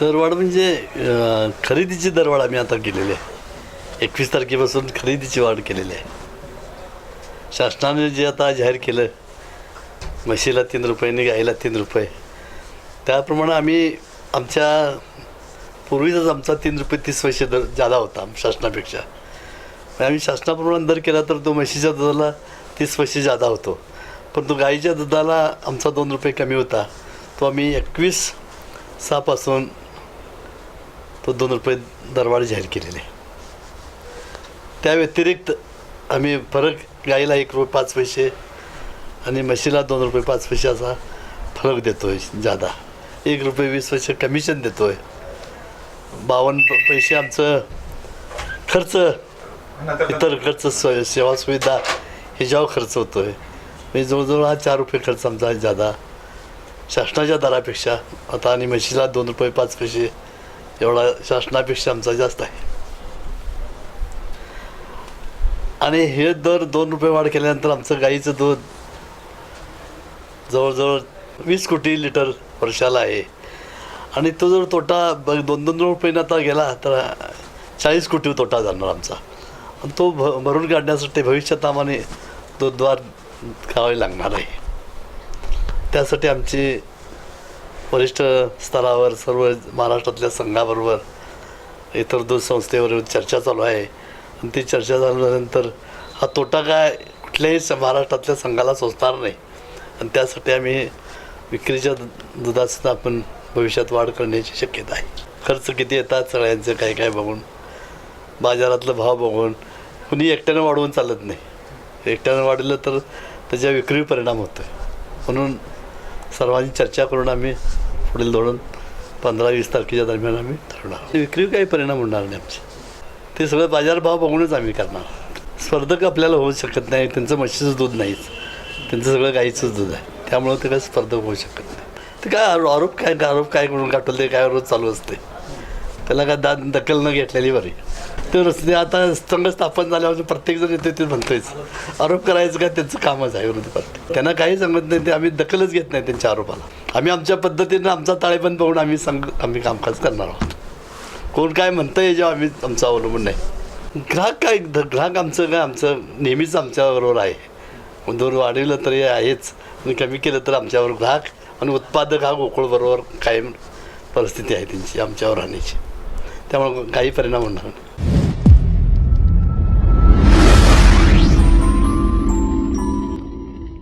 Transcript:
दरवाढ म्हणजे अं, खरेदीची दरवाढ आम्ही आता केलेली आहे. एकवीस तारखेपासून खरेदीची वाढ केलेली आहे. शासनाने जे आता जाहीर केलं म्हशीला तीन रुपये गाईला तीन रुपये त्याप्रमाणे आम्ही आमच्या पूर्वीचाच आमचा तीन रुपये तीस पैसे दर जादा होता शासनापेक्षा. पण आम्ही शासनाप्रमाणे दर केला तर तो म्हशीच्या दुधाला तीस पैसे जादा होतो. पण तो गाईच्या दुधाला आमचा दोन रुपये कमी होता. तो आम्ही एकवीस सहापासून तो दोन रुपये दरवाढ जाहीर केलेली. आहे त्या व्यतिरिक्त आम्ही फरक गाईला एक रुपये पाच पैसे आणि म्हशीला दोन रुपये पाच पैसे असा फरक देतो आहे जादा. एक रुपये वीस पैसे कमिशन देतो आहे बावन्न प- पैसे आमचं खर्च इतर खर्च सोय सेवा सुविधा ह्याच्यावर खर्च होतो आहे म्हणजे जवळजवळ हा चार रुपये खर्च आमचा जादा. शासनाच्या दरापेक्षा. आता आणि म्हशीला दोन रुपये पाच पैसे एवढा शासनापेक्षा आमचा जास्त आहे. आणि हे दर दोन रुपये वाढ केल्यानंतर आमचं गाईचं दूध जवळजवळ वीस कोटी लिटर वर्षाला आहे. आणि तो जर तोटा बघ दोन दोन रुपये आता गेला तर चाळीस कोटी तोटा जाणार आमचा. आणि तो भ भरून काढण्यासाठी भविष्यात आम्हाला दूधद्वार खावे लागणार आहे. त्यासाठी आमची वरिष्ठ स्तरावर सर्व महाराष्ट्रातल्या संघाबरोबर इतर दूध संस्थेवर चर्चा चालू आहे. आणि ती चर्चा झाल्यानंतर हा तोटा काय कुठल्याही स- महाराष्ट्रातल्या संघाला सोचणार नाही. आणि त्यासाठी आम्ही विक्रीच्या दुधाचं आपण भविष्यात वाढ करण्याची शक्यता आहे. खर्च किती येतात सगळ्यांचं काय काय बघून. बाजारातलं भाव बघून. कुणी एकट्यानं वाढवून चालत नाही. एकट्यानं वाढलं तर त्याच्या विक्रीवर परिणाम होतो म्हणून सर्वांची चर्चा करून आम्ही पुढील धोरण पंधरा वीस तारखेच्या दरम्यान आम्ही ठरवणार विक्रीवर काही परिणाम होणार नाही आमचे. ते सगळं बाजारभाव बघूनच आम्ही करणार स्पर्धक आपल्याला होऊ शकत नाही त्यांचं म्हशीचं दूध नाहीच त्यांचं सगळं गाईचंच दूध आहे. त्यामुळं ते काही स्पर्धक होऊ शकत नाही. ते काय आरो- आरोप काय आरोप काय करून काटवलं ते काय रोज चालू असते? त्याला काय दा दखल न घेतलेली बरी. ते रस्ते आता संघ स्थापन झाल्यावर प्रत्येकजण येते ते म्हणतोयच. आरोप करायचं का त्यांचं कामच आहे विरोधी पार्टी त्यांना काही सांगत नाही ते आम्ही दखलच घेत नाही त्यांच्या आरोपाला. आम्ही आमच्या पद्धतीनं आमचा ताळेबंद बघून आम्ही संघ आम्ही कामकाज करणार आहोत. कोण काय म्हणतं याच्यावर आम्ही आमचं अवलंबून नाही. ग्राहक काय ध- ग्राहक आमचं काय आमचं नेहमीच आमच्याबरोबर आहे. दूर वाढवलं तरी आहेच. आणि कमी केलं तर आमच्यावर ग्राहक आणि उत्पादक हा गोकुळबरोबर कायम परिस्थिती आहे त्यांची आमच्यावर राहण्याची. त्यामुळे काही परिणाम होणार नाही